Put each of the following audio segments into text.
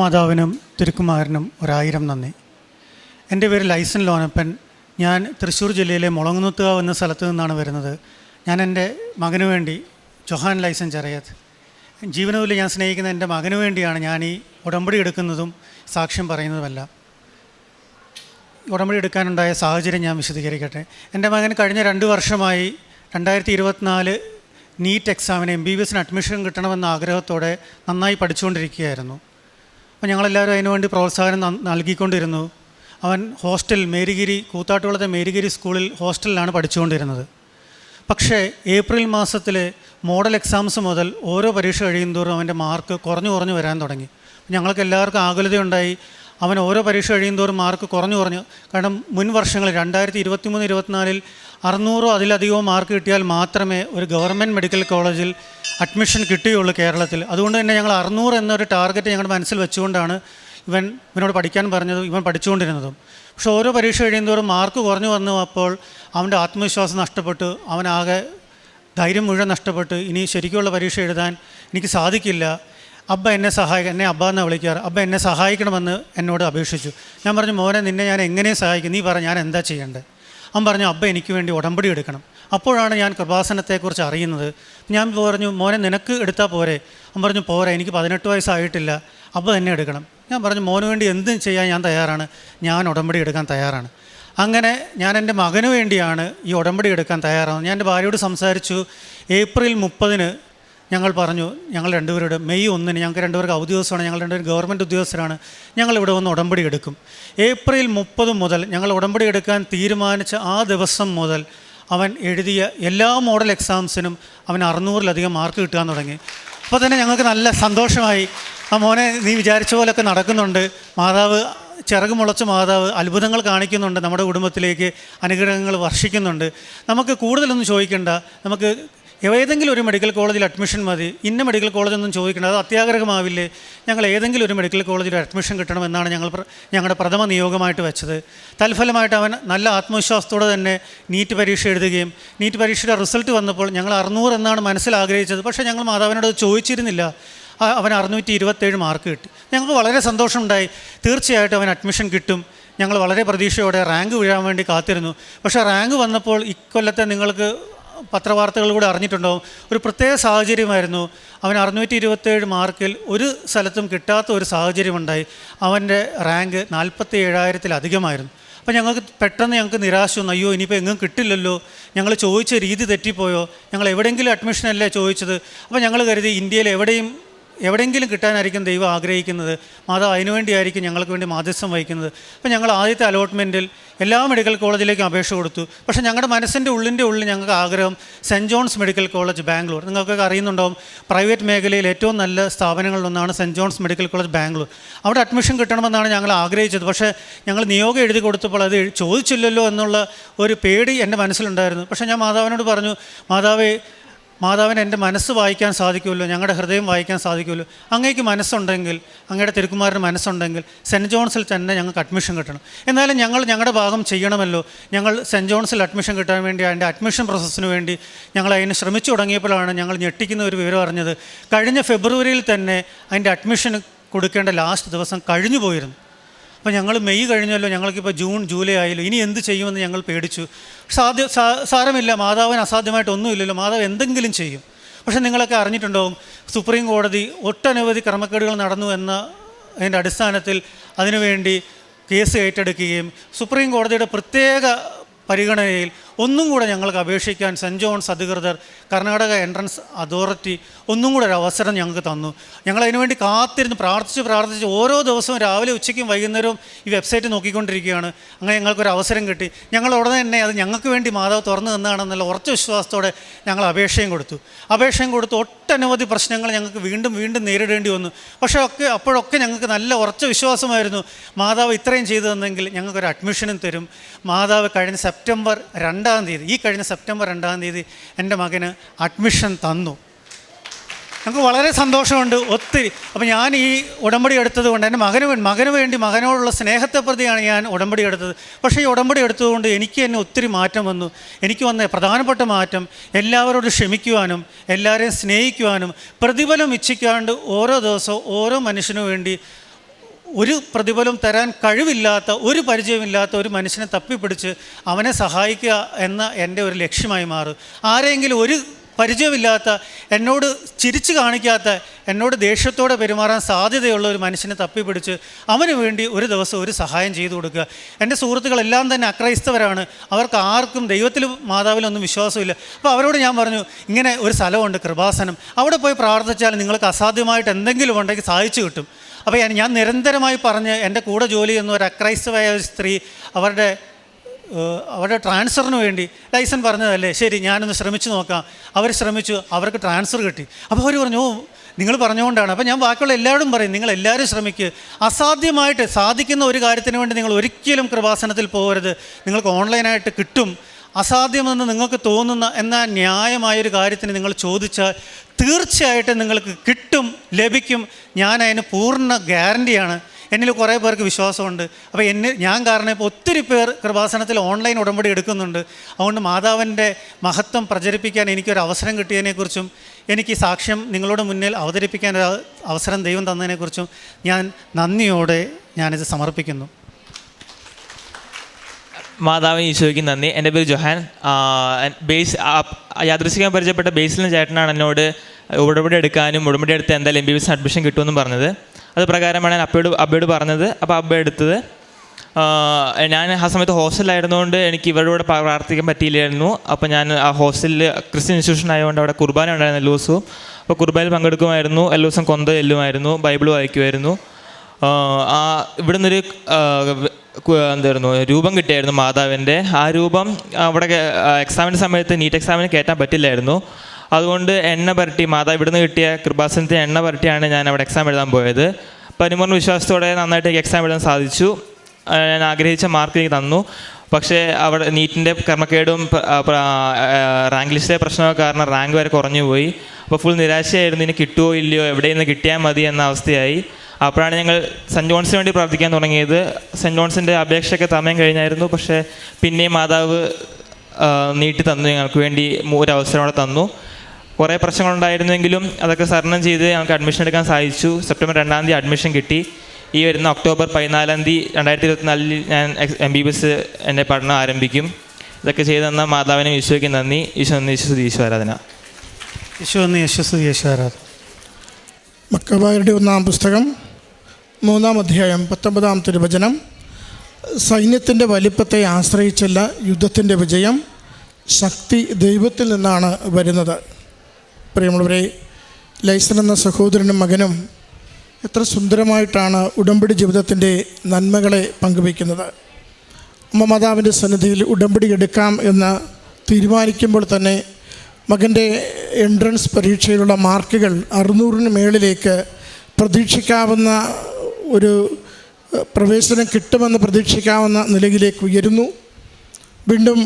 മാതാവിനും തിരുക്കുമാരനും ഒരായിരം നന്ദി. എന്റെ പേര് ലൈസൻ ലോനപ്പൻ. ഞാൻ തൃശ്ശൂർ ജില്ലയിലെ മുളങ്ങുന്നുത്തുക എന്ന സ്ഥലത്തു നിന്നാണ് വരുന്നത്. ഞാൻ എന്റെ മകനു വേണ്ടി ജൊഹാൻ ലൈസൻ ചെറിയത്. ജീവനത്തിൽ ഞാൻ സ്നേഹിക്കുന്ന എന്റെ മകനു വേണ്ടിയാണ് ഞാൻ ഈ ഉടമ്പടി എടുക്കുന്നതും സാക്ഷ്യം പറയുന്നതുമെല്ലാം. ഉടമ്പടി എടുക്കാനുണ്ടായ സാഹചര്യം ഞാൻ വിശദീകരിക്കട്ടെ. എന്റെ മകൻ കഴിഞ്ഞ രണ്ട് വർഷമായി രണ്ടായിരത്തി ഇരുപത്തിനാല് നീറ്റ് എക്സാമിന് എം ബി ബി എസിന് അഡ്മിഷൻ കിട്ടണമെന്ന ആഗ്രഹത്തോടെ നന്നായി പഠിച്ചുകൊണ്ടിരിക്കുകയായിരുന്നു. അപ്പോൾ ഞങ്ങളെല്ലാവരും അതിനുവേണ്ടി പ്രോത്സാഹനം നൽകിക്കൊണ്ടിരുന്നു. അവൻ ഹോസ്റ്റൽ മേരിഗിരി കൂത്താട്ടുകുളത്തെ മേരിഗിരി സ്കൂളിൽ ഹോസ്റ്റലിലാണ് പഠിച്ചുകൊണ്ടിരുന്നത്. പക്ഷേ ഏപ്രിൽ മാസത്തിലെ മോഡൽ എക്സാംസ് മുതൽ ഓരോ പരീക്ഷ കഴിയുന്തോറും അവന്റെ മാർക്ക് കുറഞ്ഞു കുറഞ്ഞു വരാൻ തുടങ്ങി. ഞങ്ങൾക്ക് എല്ലാവർക്കും ആകുലതയുണ്ടായി അവൻ ഓരോ പരീക്ഷ കഴിയുന്തോറും മാർക്ക് കുറഞ്ഞു കുറഞ്ഞു. കാരണം മുൻ വർഷങ്ങളിൽ രണ്ടായിരത്തി ഇരുപത്തി മൂന്ന് ഇരുപത്തിനാലിൽ അറുന്നൂറോ അതിലധികമോ മാർക്ക് കിട്ടിയാൽ മാത്രമേ ഒരു ഗവൺമെന്റ് മെഡിക്കൽ കോളേജിൽ അഡ്മിഷൻ കിട്ടുകയുള്ളൂ കേരളത്തിൽ. അതുകൊണ്ട് തന്നെ ഞങ്ങൾ അറുന്നൂറ് എന്നൊരു ടാർഗറ്റ് ഞങ്ങളുടെ മനസ്സിൽ വെച്ചുകൊണ്ടാണ് ഇവൻ ഇവനോട് പഠിക്കാൻ പറഞ്ഞതും ഇവൻ പഠിച്ചുകൊണ്ടിരുന്നതും. പക്ഷേ ഓരോ പരീക്ഷ കഴിയുന്നതോറും മാർക്ക് കുറഞ്ഞു വന്നു അപ്പോൾ അവന്റെ ആത്മവിശ്വാസം നഷ്ടപ്പെട്ടു. അവനാകെ ധൈര്യം മുഴുവൻ നഷ്ടപ്പെട്ട്. ഇനി ശരിക്കുള്ള പരീക്ഷ എഴുതാൻ എനിക്ക് സാധിക്കില്ല. അബ്ബ എന്നെ സഹായിക്കുക എന്നെ അബ്ബ എന്നാണ് വിളിക്കാറ്. അബ്ബ എന്നെ സഹായിക്കണമെന്ന് എന്നോട് അപേക്ഷിച്ചു. ഞാൻ പറഞ്ഞു മോനെ നിന്നെ ഞാൻ എങ്ങനെ സഹായിക്കും. നീ പറ ഞാൻ എന്താ ചെയ്യേണ്ടത്? അവൻ പറഞ്ഞു അബ്ബ എനിക്ക് വേണ്ടി ഉടമ്പടി എടുക്കണം. അപ്പോഴാണ് ഞാൻ കൃപാസനത്തെക്കുറിച്ച് അറിയുന്നത്. ഞാൻ പറഞ്ഞു മോനെ നിനക്ക് എടുത്താൽ പോരെ. അവൻ പറഞ്ഞു പോരെ എനിക്ക് പതിനെട്ട് വയസ്സായിട്ടില്ല. അബ്ബ തന്നെ എടുക്കണം. ഞാൻ പറഞ്ഞു മോന് വേണ്ടി എന്തും ചെയ്യാൻ ഞാൻ തയ്യാറാണ്. ഞാൻ ഉടമ്പടി എടുക്കാൻ തയ്യാറാണ്. അങ്ങനെ ഞാൻ എന്റെ മകന് വേണ്ടിയാണ് ഈ ഉടമ്പടി എടുക്കാൻ തയ്യാറാവുന്നത്. ഞാൻ എന്റെ ഭാര്യയോട് സംസാരിച്ചു ഏപ്രിൽ മുപ്പതിന് ഞങ്ങൾ പറഞ്ഞു ഞങ്ങൾ രണ്ടുപേരോട് മെയ് ഒന്നിന് ഞങ്ങൾക്ക് രണ്ടുപേർക്ക് അവധി ദിവസമാണ് ഞങ്ങൾ രണ്ടുപേരും ഗവൺമെന്റ് ഉദ്യോഗസ്ഥരാണ് ഞങ്ങൾ ഇവിടെ വന്ന് ഉടമ്പടി എടുക്കും. ഏപ്രിൽ മുപ്പത് മുതൽ ഞങ്ങൾ ഉടമ്പടി എടുക്കാൻ തീരുമാനിച്ച ആ ദിവസം മുതൽ അവൻ എഴുതിയ എല്ലാ മോഡൽ എക്സാംസിനും അവൻ അറുന്നൂറിലധികം മാർക്ക് കിട്ടാൻ തുടങ്ങി. അപ്പോൾ തന്നെ ഞങ്ങൾക്ക് നല്ല സന്തോഷമായി. ആ മോനെ നീ വിചാരിച്ച പോലെയൊക്കെ നടക്കുന്നുണ്ട്. മാതാവ് ചിറക് മുളച്ച മാതാവ് അത്ഭുതങ്ങൾ കാണിക്കുന്നുണ്ട് നമ്മുടെ കുടുംബത്തിലേക്ക് അനുഗ്രഹങ്ങൾ വർഷിക്കുന്നുണ്ട്. നമുക്ക് കൂടുതലൊന്നും ചോദിക്കേണ്ട. നമുക്ക് ഏതെങ്കിലും ഒരു മെഡിക്കൽ കോളേജിൽ അഡ്മിഷൻ മതി. ഇന്ന മെഡിക്കൽ കോളേജൊന്നും ചോദിക്കേണ്ട. അത് അത്യാഗ്രഹമാവില്ലേ? ഞങ്ങൾ ഏതെങ്കിലും ഒരു മെഡിക്കൽ കോളേജിൽ അഡ്മിഷൻ കിട്ടണമെന്നാണ് ഞങ്ങൾ ഞങ്ങളുടെ പ്രഥമ നിയോഗമായിട്ട് വെച്ചത്. തൽഫലമായിട്ട് അവൻ നല്ല ആത്മവിശ്വാസത്തോടെ തന്നെ നീറ്റ് പരീക്ഷ എഴുതുകയും നീറ്റ് പരീക്ഷയുടെ റിസൾട്ട് വന്നപ്പോൾ ഞങ്ങൾ അറുന്നൂറ് എന്നാണ് മനസ്സിൽ ആഗ്രഹിച്ചത്. പക്ഷേ ഞങ്ങൾ മാതാവിനോട് ചോദിച്ചിരുന്നില്ല. അവൻ അറുന്നൂറ്റി ഇരുപത്തേഴ് മാർക്ക് കിട്ടി. ഞങ്ങൾക്ക് വളരെ സന്തോഷമുണ്ടായി. തീർച്ചയായിട്ടും അവൻ അഡ്മിഷൻ കിട്ടും. ഞങ്ങൾ വളരെ പ്രതീക്ഷയോടെ റാങ്ക് വീഴാൻ വേണ്ടി കാത്തിരുന്നു. പക്ഷേ റാങ്ക് വന്നപ്പോൾ ഇക്കൊല്ലത്തെ നിങ്ങൾക്ക് പത്രവാർത്തകളിലൂടെ അറിഞ്ഞിട്ടുണ്ടാവും. ഒരു പ്രത്യേക സാഹചര്യമായിരുന്നു. അവൻ അറുന്നൂറ്റി ഇരുപത്തേഴ് മാർക്കിൽ ഒരു സ്ഥലത്തും കിട്ടാത്ത ഒരു സാഹചര്യമുണ്ടായി. അവന്റെ റാങ്ക് നാൽപ്പത്തി ഏഴായിരത്തിലധികമായിരുന്നു അപ്പോൾ ഞങ്ങൾക്ക് പെട്ടെന്ന് ഞങ്ങൾക്ക് നിരാശ വന്നു. അയ്യോ ഇനിയിപ്പോൾ എങ്ങും കിട്ടില്ലല്ലോ. ഞങ്ങൾ ചോദിച്ച രീതി തെറ്റിപ്പോയോ? ഞങ്ങൾ എവിടെയെങ്കിലും അഡ്മിഷനല്ലേ ചോദിച്ചത്? അപ്പോൾ ഞങ്ങൾ കരുതി ഇന്ത്യയിൽ എവിടെയും എവിടെയെങ്കിലും കിട്ടാനായിരിക്കും ദൈവം ആഗ്രഹിക്കുന്നത്? മാതാവ് അതിനുവേണ്ടിയായിരിക്കും ഞങ്ങൾക്ക് വേണ്ടി മാധ്യസ്ഥം വഹിക്കുന്നത്. അപ്പോൾ ഞങ്ങൾ ആദ്യത്തെ അലോട്ട്മെന്റിൽ എല്ലാ മെഡിക്കൽ കോളേജിലേക്കും അപേക്ഷ കൊടുത്തു. പക്ഷേ ഞങ്ങളുടെ മനസ്സിന്റെ ഉള്ളിന്റെ ഉള്ളിൽ ഞങ്ങൾക്ക് ആഗ്രഹം saint John's medical college Bangalore. നിങ്ങൾക്കൊക്കെ അറിയുന്നുണ്ടാവും പ്രൈവറ്റ് മേഖലയിൽ ഏറ്റവും നല്ല സ്ഥാപനങ്ങളിലൊന്നാണ് saint John's medical college Bangalore. അവിടെ അഡ്മിഷൻ കിട്ടണമെന്നാണ് ഞങ്ങൾ ആഗ്രഹിച്ചത്. പക്ഷേ ഞങ്ങൾ നിയോഗം എഴുതി കൊടുത്തപ്പോൾ അത് ചോദിച്ചില്ലല്ലോ എന്നുള്ള ഒരു പേടി എന്റെ മനസ്സിലുണ്ടായിരുന്നു. പക്ഷേ ഞാൻ മാതാവിനോട് പറഞ്ഞു മാതാവേ മാതാവിന് എന്റെ മനസ്സ് വായിക്കാൻ സാധിക്കുമല്ലോ ഞങ്ങളുടെ ഹൃദയം വായിക്കാൻ സാധിക്കുമല്ലോ. അങ്ങേക്ക് മനസ്സുണ്ടെങ്കിൽ അങ്ങയുടെ തിരുക്കുമാരന് മനസ്സുണ്ടെങ്കിൽ സെന്റ് ജോൺസിൽ തന്നെ ഞങ്ങൾക്ക് അഡ്മിഷൻ കിട്ടണം. എന്നാലും ഞങ്ങൾ ഞങ്ങളുടെ ഭാഗം ചെയ്യണമല്ലോ. ഞങ്ങൾ സെന്റ് ജോൺസിൽ അഡ്മിഷൻ കിട്ടാൻ വേണ്ടി അതിന്റെ അഡ്മിഷൻ പ്രോസസ്സിന് വേണ്ടി ഞങ്ങൾ അതിന് ശ്രമിച്ചു തുടങ്ങിയപ്പോഴാണ് ഞങ്ങൾ ഞെട്ടിക്കുന്ന ഒരു വിവരം അറിഞ്ഞത്. കഴിഞ്ഞ ഫെബ്രുവരിയിൽ തന്നെ അതിന്റെ അഡ്മിഷൻ കൊടുക്കേണ്ട ലാസ്റ്റ് ദിവസം കഴിഞ്ഞു പോയിരുന്നു അപ്പോൾ ഞങ്ങൾ മെയ് കഴിഞ്ഞല്ലോ ഞങ്ങൾക്കിപ്പോൾ ജൂൺ ജൂലൈ ആയല്ലോ. ഇനി എന്ത് ചെയ്യുമെന്ന് ഞങ്ങൾ പേടിച്ചു. സാധ്യ സാരമില്ല. മാതാവിന് അസാധ്യമായിട്ട് ഒന്നുമില്ലല്ലോ. മാതാവ് എന്തെങ്കിലും ചെയ്യും. പക്ഷേ നിങ്ങളൊക്കെ അറിഞ്ഞിട്ടുണ്ടാവും സുപ്രീം കോടതി ഒട്ടനവധി ക്രമക്കേടുകൾ നടന്നു എന്ന അതിന്റെ അടിസ്ഥാനത്തിൽ അതിനുവേണ്ടി കേസ് ഏറ്റെടുക്കുകയും സുപ്രീം കോടതിയുടെ പ്രത്യേക പരിഗണനയിൽ ഒന്നും കൂടെ ഞങ്ങൾക്ക് അപേക്ഷിക്കാൻ സെന്റ് ജോൺസ് അധികൃതർ കർണാടക എൻട്രൻസ് അതോറിറ്റി ഒന്നും കൂടെ ഒരു അവസരം ഞങ്ങൾക്ക് തന്നു. ഞങ്ങൾ അതിനുവേണ്ടി കാത്തിരുന്ന് പ്രാർത്ഥിച്ച് പ്രാർത്ഥിച്ച് ഓരോ ദിവസവും രാവിലെ ഉച്ചയ്ക്കും വൈകുന്നേരവും ഈ വെബ്സൈറ്റ് നോക്കിക്കൊണ്ടിരിക്കുകയാണ്. അങ്ങനെ ഞങ്ങൾക്കൊരു അവസരം കിട്ടി. ഞങ്ങൾ ഉടനെ തന്നെ അത് ഞങ്ങൾക്ക് വേണ്ടി മാതാവ് തുറന്നു തന്നാണെന്നുള്ള ഉറച്ച വിശ്വാസത്തോടെ ഞങ്ങൾ അപേക്ഷയും കൊടുത്തു. അപേക്ഷയും കൊടുത്ത് ഒട്ടനവധി പ്രശ്നങ്ങൾ ഞങ്ങൾക്ക് വീണ്ടും വീണ്ടും നേരിടേണ്ടി വന്നു. പക്ഷേ ഒക്കെ അപ്പോഴൊക്കെ ഞങ്ങൾക്ക് നല്ല ഉറച്ച വിശ്വാസമായിരുന്നു. മാതാവ് ഇത്രയും ചെയ്തു തന്നെങ്കിൽ ഞങ്ങൾക്കൊരു അഡ്മിഷനും തരും. മാതാവ് കഴിഞ്ഞ സെപ്റ്റംബർ രണ്ടാം തീയതി ഈ കഴിഞ്ഞ സെപ്റ്റംബർ രണ്ടാം തീയതി എന്റെ മകന് അഡ്മിഷൻ തന്നു. ഞങ്ങൾക്ക് വളരെ സന്തോഷമുണ്ട് ഒത്തിരി. അപ്പോൾ ഞാൻ ഈ ഉടമ്പടി എടുത്തത് കൊണ്ട് എന്റെ മകന് മകന് വേണ്ടി മകനോടുള്ള സ്നേഹത്തെ പ്രതിയാണ് ഞാൻ ഉടമ്പടി എടുത്തത്. പക്ഷേ ഈ ഉടമ്പടി എടുത്തതുകൊണ്ട് എനിക്ക് തന്നെ ഒത്തിരി മാറ്റം വന്നു. എനിക്ക് വന്ന പ്രധാനപ്പെട്ട മാറ്റം എല്ലാവരോടും ക്ഷമിക്കുവാനും എല്ലാവരെയും സ്നേഹിക്കുവാനും പ്രതിഫലം ഇച്ഛിക്കാണ്ട് ഓരോ ദിവസവും ഓരോ മനുഷ്യനു വേണ്ടി ഒരു പ്രതിഫലം തരാൻ കഴിവില്ലാത്ത ഒരു പരിചയമില്ലാത്ത ഒരു മനുഷ്യനെ തപ്പിപ്പിടിച്ച് അവനെ സഹായിക്കുക എന്ന എന്റെ ഒരു ലക്ഷ്യമായി മാറും. ആരെങ്കിലും ഒരു പരിചയമില്ലാത്ത എന്നോട് ചിരിച്ചു കാണിക്കാത്ത എന്നോട് ദേഷ്യത്തോടെ പെരുമാറാൻ സാധ്യതയുള്ള ഒരു മനുഷ്യനെ തപ്പിപ്പിടിച്ച് അവന് വേണ്ടി ഒരു ദിവസം ഒരു സഹായം ചെയ്തു കൊടുക്കുക. എന്റെ സുഹൃത്തുക്കളെല്ലാം തന്നെ അക്രൈസ്തവരാണ്. അവർക്ക് ആർക്കും ദൈവത്തിലും മാതാവിലൊന്നും വിശ്വാസമില്ല. അപ്പോൾ അവരോട് ഞാൻ പറഞ്ഞു ഇങ്ങനെ ഒരു സ്ഥലമുണ്ട് കൃപാസനം. അവിടെ പോയി പ്രാർത്ഥിച്ചാൽ നിങ്ങൾക്ക് അസാധ്യമായിട്ട് എന്തെങ്കിലും ഉണ്ടെങ്കിൽ സാധിച്ചു കിട്ടും. അപ്പോൾ ഞാൻ നിരന്തരമായി പറഞ്ഞ് എന്റെ കൂടെ ജോലി ചെയ്യുന്ന ഒരു അക്രൈസ്തവായ ഒരു സ്ത്രീ അവരുടെ അവരുടെ ട്രാൻസ്ഫറിന് വേണ്ടി ലൈസൻ പറഞ്ഞതല്ലേ? ശരി ഞാനൊന്ന് ശ്രമിച്ചു നോക്കാം. അവർ ശ്രമിച്ചു അവർക്ക് ട്രാൻസ്ഫർ കിട്ടി. അപ്പോൾ അവർ പറഞ്ഞു ഓ നിങ്ങൾ പറഞ്ഞുകൊണ്ടാണ്. അപ്പോൾ ഞാൻ ബാക്കിയുള്ള എല്ലാവരും പറയും നിങ്ങൾ എല്ലാവരും ശ്രമിക്കുക അസാധ്യമായിട്ട് സാധിക്കുന്ന ഒരു കാര്യത്തിന് വേണ്ടി നിങ്ങൾ ഒരിക്കലും കൃപാസനത്തിൽ പോകരുത്. നിങ്ങൾക്ക് ഓൺലൈനായിട്ട് കിട്ടും. അസാധ്യമെന്ന് നിങ്ങൾക്ക് തോന്നുന്ന എന്നാൽ ന്യായമായൊരു കാര്യത്തിന് നിങ്ങൾ ചോദിച്ചാൽ തീർച്ചയായിട്ടും നിങ്ങൾക്ക് കിട്ടും ലഭിക്കും. ഞാൻ അതിന് പൂർണ ഗ്യാരണ്ടിയാണ്. എന്നിൽ കുറേ പേർക്ക് വിശ്വാസമുണ്ട്. അപ്പോൾ എന്നെ ഞാൻ കാരണം ഇപ്പോൾ ഒത്തിരി പേർ കൃപാസനത്തിൽ ഓൺലൈൻ ഉടമ്പടി എടുക്കുന്നുണ്ട്. അതുകൊണ്ട് മാതാവിന്റെ മഹത്വം പ്രചരിപ്പിക്കാൻ എനിക്കൊരു അവസരം കിട്ടിയതിനെക്കുറിച്ചും എനിക്ക് സാക്ഷ്യം നിങ്ങളുടെ മുന്നിൽ അവതരിപ്പിക്കാൻ ഒരു അവസരം ദൈവം തന്നതിനെക്കുറിച്ചും ഞാൻ നന്ദിയോടെ ഞാനിത് സമർപ്പിക്കുന്നു. മാതാവിന് ഈശോയ്ക്ക് നന്ദി. എന്റെ പേര് ജൊഹാൻ. ബേസ് യാദൃശികം പരിചയപ്പെട്ട ബേസിലിന് ചേട്ടനാണ് എന്നോട് ഉടമ്പടി എടുക്കാനും ഉടമ്പടി എടുത്ത് എന്തായാലും M B B S admission കിട്ടുമെന്ന് പറഞ്ഞത്. അത് പ്രകാരമാണ് ഞാൻ അപ്പയോട് അബ്ബയോട് പറഞ്ഞത്. അപ്പോൾ അബ്ബ എടുത്തത് ഞാൻ ആ സമയത്ത് ഹോസ്റ്റലിലായിരുന്നുകൊണ്ട് എനിക്ക് ഇവരുടെ കൂടെ പ്രാർത്ഥിക്കാൻ പറ്റിയില്ലായിരുന്നു. അപ്പോൾ ഞാൻ ആ ഹോസ്റ്റലിൽ ക്രിസ്ത്യൻ ഇൻസ്റ്റിറ്റ്യൂഷൻ ആയതുകൊണ്ട് അവിടെ കുർബാന ഉണ്ടായിരുന്നു എല്ലാ ദിവസവും. അപ്പോൾ കുർബാനയിൽ പങ്കെടുക്കുമായിരുന്നു. എല്ലാ ദിവസം കൊന്ത ചെല്ലുമായിരുന്നു ബൈബിൾ വായിക്കുമായിരുന്നു. ഇവിടുന്നൊരു ആ ഇവിടുന്ന് ഒരു എന്തായിരുന്നു രൂപം കിട്ടിയായിരുന്നു മാതാവിന്റെ. ആ രൂപം അവിടെ എക്സാമിന്റെ സമയത്ത് നീറ്റ് എക്സാമിന് കയറ്റാൻ പറ്റില്ലായിരുന്നു. അതുകൊണ്ട് എണ്ണ പുരട്ടി മാതാവ് ഇവിടുന്ന് കിട്ടിയ കൃപാസനത്തിന് എണ്ണ പുരട്ടിയാണ് ഞാൻ അവിടെ എക്സാം എഴുതാൻ പോയത്. പരിമൂർണ വിശ്വാസത്തോടെ നന്നായിട്ട് എനിക്ക് എക്സാം എഴുതാൻ സാധിച്ചു. ഞാൻ ആഗ്രഹിച്ച മാർക്ക് എനിക്ക് തന്നു. പക്ഷേ അവിടെ നീറ്റിന്റെ ആ, റാങ്ക് ലിസ്റ്റിലെ പ്രശ്നമൊക്കെ കാരണം റാങ്ക് വരെ കുറഞ്ഞു പോയി അപ്പോൾ ഫുൾ നിരാശയായിരുന്നു ഇനി കിട്ടുമോ ഇല്ലയോ എവിടെ നിന്ന് കിട്ടിയാൽ മതി എന്ന അവസ്ഥയായി. അപ്പോഴാണ് ഞങ്ങൾ സെന്റ് ജോൺസിന് വേണ്ടി പ്രാർത്ഥിക്കാൻ തുടങ്ങിയത്. സെന്റ് ജോൺസിന്റെ അപേക്ഷയൊക്കെ സമയം കഴിഞ്ഞായിരുന്നു. പക്ഷേ പിന്നെയും മാതാവ് നീട്ടി തന്നു. ഞങ്ങൾക്ക് വേണ്ടി ഒരു അവസരം അവിടെ തന്നു. കുറേ പ്രശ്നങ്ങളുണ്ടായിരുന്നെങ്കിലും അതൊക്കെ തരണം ചെയ്ത് ഞങ്ങൾക്ക് അഡ്മിഷൻ എടുക്കാൻ സാധിച്ചു. സെപ്റ്റംബർ രണ്ടാം തീയതി അഡ്മിഷൻ കിട്ടി. ഈ വരുന്ന ഒക്ടോബർ പതിനാലാം തീയതി രണ്ടായിരത്തി ഇരുപത്തിനാലിൽ ഞാൻ എം ബി ബി എസ് എന്റെ പഠനം ആരംഭിക്കും. ഇതൊക്കെ ചെയ്തു തന്ന മാതാവിനെ ഈശോയ്ക്ക് നന്ദി. ഈശോ നന്ദി ഈശോ ഈശോ ആരാധന. യേശു എന്ന് യേശു ആരാധന. മക്കബായരുടെ ഒന്നാം പുസ്തകം മൂന്നാം അധ്യായം പത്തൊമ്പതാം തിരുവചനം സൈന്യത്തിന്റെ വലിപ്പത്തെ ആശ്രയിച്ചല്ല യുദ്ധത്തിന്റെ വിജയം ശക്തി ദൈവത്തിൽ നിന്നാണ് വരുന്നത്. പ്രിയമുള്ളവരെ ലൈസൻ എന്ന സഹോദരനും മകനും എത്ര സുന്ദരമായിട്ടാണ് ഉടമ്പടി ജീവിതത്തിന്റെ നന്മകളെ പങ്കുവയ്ക്കുന്നത്. അമ്മ മാതാവിന്റെ സന്നിധിയിൽ ഉടമ്പടി എടുക്കാം എന്ന് തീരുമാനിക്കുമ്പോൾ തന്നെ മകന്റെ എൻട്രൻസ് പരീക്ഷയിലുള്ള മാർക്കുകൾ അറുന്നൂറിന് മേളിലേക്ക് പ്രതീക്ഷിക്കാവുന്ന ഒരു പ്രവേശനം കിട്ടുമെന്ന് പ്രതീക്ഷിക്കാവുന്ന നിലയിലേക്ക് ഉയരുന്നു. വീണ്ടും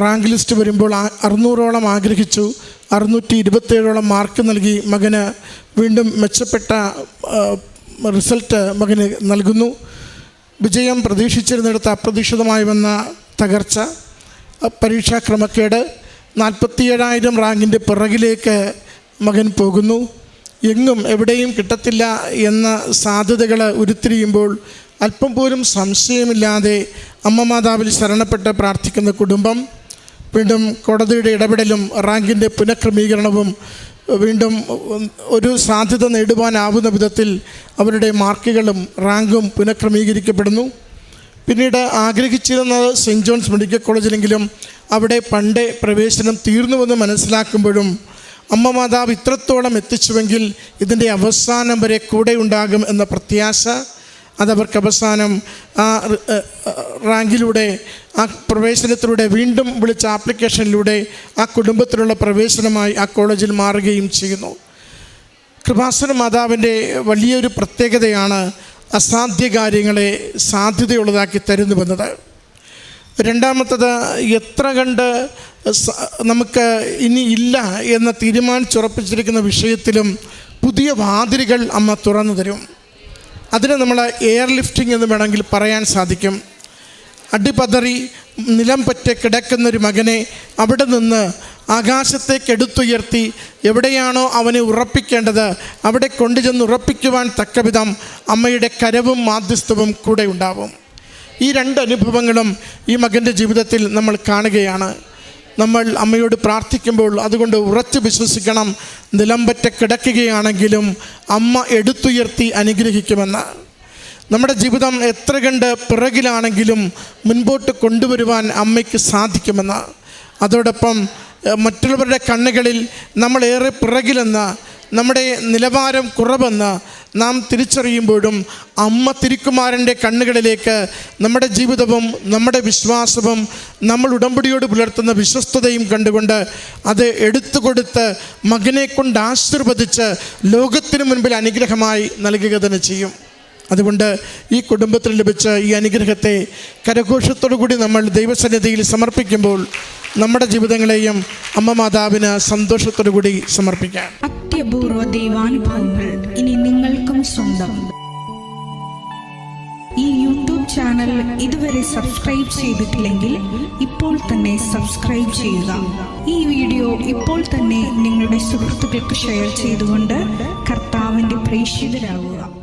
റാങ്ക് ലിസ്റ്റ് വരുമ്പോൾ അറുന്നൂറോളം ആഗ്രഹിച്ചു. അറുന്നൂറ്റി ഇരുപത്തേഴോളം മാർക്ക് നൽകി മകന് വീണ്ടും മെച്ചപ്പെട്ട റിസൾട്ട് മകന് നൽകുന്നു. വിജയം പ്രതീക്ഷിച്ചിരുന്നിടത്ത് അപ്രതീക്ഷിതമായി വന്ന തകർച്ച പരീക്ഷാക്രമക്കേട് പരീക്ഷാ ക്രമക്കേട് നാൽപ്പത്തിയേഴായിരം റാങ്കിന്റെ പിറകിലേക്ക് മകൻ പോകുന്നു. എങ്ങും എവിടെയും കിട്ടത്തില്ല എന്ന സാധ്യതകൾ ഉരുത്തിരിയുമ്പോൾ അല്പം പോലും സംശയമില്ലാതെ അമ്മ മാതാവിൽ ശരണപ്പെട്ട് പ്രാർത്ഥിക്കുന്ന കുടുംബം വീണ്ടും കോടതിയുടെ ഇടപെടലും റാങ്കിന്റെ പുനഃക്രമീകരണവും വീണ്ടും ഒരു സാധ്യത നേടുവാനാവുന്ന വിധത്തിൽ അവരുടെ മാർക്കുകളും റാങ്കും പുനഃക്രമീകരിക്കപ്പെടുന്നു. പിന്നീട് ആഗ്രഹിച്ചിരുന്നത് സെന്റ് ജോൺസ് മെഡിക്കൽ കോളേജിലെങ്കിലും അവിടെ പണ്ടേ പ്രവേശനം തീർന്നുവെന്ന് മനസ്സിലാക്കുമ്പോഴും അമ്മ മാതാവ് ഇത്രത്തോളം എത്തിച്ചുവെങ്കിൽ ഇതിന്റെ അവസാനം വരെ കൂടെ ഉണ്ടാകും എന്ന പ്രത്യാശ അതവർക്ക് അവസാനം ആ റാങ്കിലൂടെ ആ പ്രവേശനത്തിലൂടെ വീണ്ടും വിളിച്ച ആപ്ലിക്കേഷനിലൂടെ ആ കുടുംബത്തിലുള്ള പ്രവേശനമായി ആ കോളേജിൽ മാറുകയും ചെയ്യുന്നു. കൃപാസന മാതാവിന്റെ വലിയൊരു പ്രത്യേകതയാണ് അസാധ്യ കാര്യങ്ങളെ സാധ്യതയുള്ളതാക്കി തരുന്നുവെന്നത് രണ്ടാമത്തത് എത്ര കണ്ട് നമുക്ക് ഇനി ഇല്ല എന്ന് തീരുമാനിച്ചുറപ്പിച്ചിരിക്കുന്ന വിഷയത്തിലും പുതിയ വാതിലുകൾ അമ്മ തുറന്നു തരും. അതിന് നമ്മൾ എയർ ലിഫ്റ്റിംഗ് എന്ന് വേണമെങ്കിൽ പറയാൻ സാധിക്കും. അടിപതറി നിലം പറ്റി കിടക്കുന്നൊരു മകനെ അവിടെ നിന്ന് ആകാശത്തേക്ക് എടുത്തുയർത്തി എവിടെയാണോ അവനെ ഉറപ്പിക്കേണ്ടത് അവിടെ കൊണ്ടുചെന്ന് ഉറപ്പിക്കുവാൻ തക്കവിധം അമ്മയുടെ കരവും മാധ്യസ്ഥവും കൂടെ ഉണ്ടാവും. ഈ രണ്ട് അനുഭവങ്ങളും ഈ മകന്റെ ജീവിതത്തിൽ നമ്മൾ കാണുകയാണ്. നമ്മൾ അമ്മയോട് പ്രാർത്ഥിക്കുമ്പോൾ അതുകൊണ്ട് ഉറച്ചു വിശ്വസിക്കണം. നിലമ്പറ്റ കിടക്കുകയാണെങ്കിലും അമ്മ എടുത്തുയർത്തി അനുഗ്രഹിക്കുമെന്ന്. നമ്മുടെ ജീവിതം എത്ര കണ്ട് പിറകിലാണെങ്കിലും മുൻപോട്ട് കൊണ്ടുവരുവാൻ അമ്മയ്ക്ക് സാധിക്കുമെന്ന്. അതോടൊപ്പം മറ്റുള്ളവരുടെ കണ്ണുകളിൽ നമ്മളേറെ പിറകിലെന്ന് നമ്മുടെ നിലവാരം കുറവെന്ന് നാം തിരിച്ചറിയുമ്പോഴും അമ്മ തിരുക്കുമാരന്റെ കണ്ണുകളിലേക്ക് നമ്മുടെ ജീവിതവും നമ്മുടെ വിശ്വാസവും നമ്മൾ ഉടമ്പടിയോട് പുലർത്തുന്ന വിശ്വസ്തതയും കണ്ടുകൊണ്ട് അത് എടുത്തു കൊടുത്ത് മകനെ കൊണ്ട് ആശീർവദിച്ച് ലോകത്തിനു മുൻപിൽ അനുഗ്രഹമായി നൽകുക തന്നെ ചെയ്യും. അതുകൊണ്ട് ഈ കുടുംബത്തിന് ലഭിച്ച ഈ അനുഗ്രഹത്തെ കരഘോഷത്തോടു കൂടി നമ്മൾ ദൈവസന്നിധിയിൽ സമർപ്പിക്കുമ്പോൾ നമ്മുടെ ജീവിതങ്ങളെയും അമ്മ മാതാവിന് സന്തോഷത്തോടു കൂടി സമർപ്പിക്കാം. അത്യപൂർവ ദൈവാനുഭവങ്ങൾ ഇനി നിങ്ങൾക്കും സ്വന്തം. ഈ യൂട്യൂബ് ചാനൽ ഇതുവരെ സബ്സ്ക്രൈബ് ചെയ്തിട്ടില്ലെങ്കിൽ ഇപ്പോൾ തന്നെ സബ്സ്ക്രൈബ് ചെയ്യുക. ഈ വീഡിയോ ഇപ്പോൾ തന്നെ നിങ്ങളുടെ സുഹൃത്തുക്കൾക്ക് ഷെയർ ചെയ്തുകൊണ്ട് കർത്താവിന്റെ പ്രേക്ഷിതരാകുക.